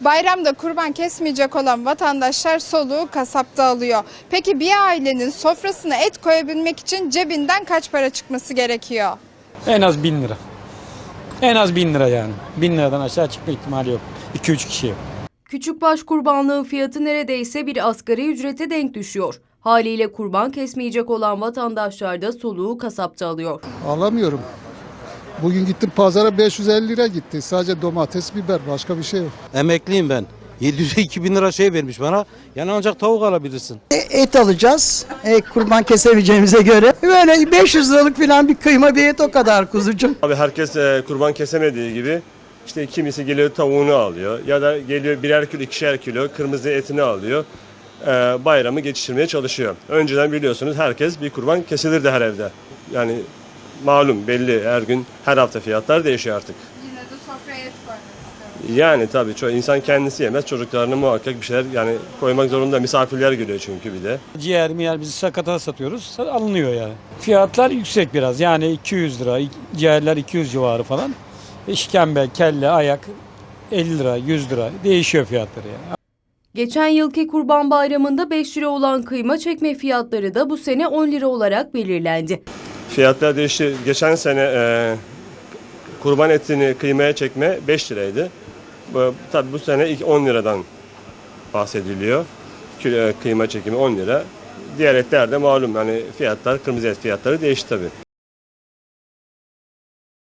Bayramda kurban kesmeyecek olan vatandaşlar soluğu kasapta alıyor. Peki bir ailenin sofrasına et koyabilmek için cebinden kaç para çıkması gerekiyor? En az bin lira. En az bin lira yani. Bin liradan aşağı çıkma ihtimali yok. 2-3 kişi. Küçükbaş kurbanlığın fiyatı neredeyse bir asgari ücrete denk düşüyor. Haliyle kurban kesmeyecek olan vatandaşlar da soluğu kasapta alıyor. Alamıyorum. Bugün gittim pazara 550 lira gitti. Sadece domates, biber başka bir şey yok. Emekliyim ben. 700'e 2000 lira şey vermiş bana. Yani ancak tavuk alabilirsin. E, et alacağız. E, kurban kesemeyeceğimize göre. Böyle 500 liralık falan bir kıyma bir et o kadar kuzucum. Abi herkes e, kurban kesemediği gibi işte kimisi geliyor tavuğunu alıyor ya da geliyor birer kilo ikişer kilo kırmızı etini alıyor. E, bayramı geçiştirmeye çalışıyor. Önceden biliyorsunuz herkes bir kurban kesilirdi her evde. Yani malum belli her gün her hafta fiyatlar değişiyor artık. Yine de sofraya et koymak. Yani tabii ço- insan kendisi yemez çocuklarına muhakkak bir şeyler yani koymak zorunda misafirler geliyor çünkü bir de. Ciğer miyer biz sakata satıyoruz. Alınıyor yani. Fiyatlar yüksek biraz. Yani 200 lira. Ciğerler 200 civarı falan. İşkembe, kelle, ayak 50 lira, 100 lira. Değişiyor fiyatları yani. Geçen yılki Kurban Bayramı'nda 5 lira olan kıyma çekme fiyatları da bu sene 10 lira olarak belirlendi. Fiyatlar değişti. Geçen sene e, kurban etini kıymaya çekme 5 liraydı. Bu, tabii bu sene ilk 10 liradan bahsediliyor. E, kıyma çekimi 10 lira. Diğer etler de malum yani fiyatlar, kırmızı et fiyatları değişti tabii.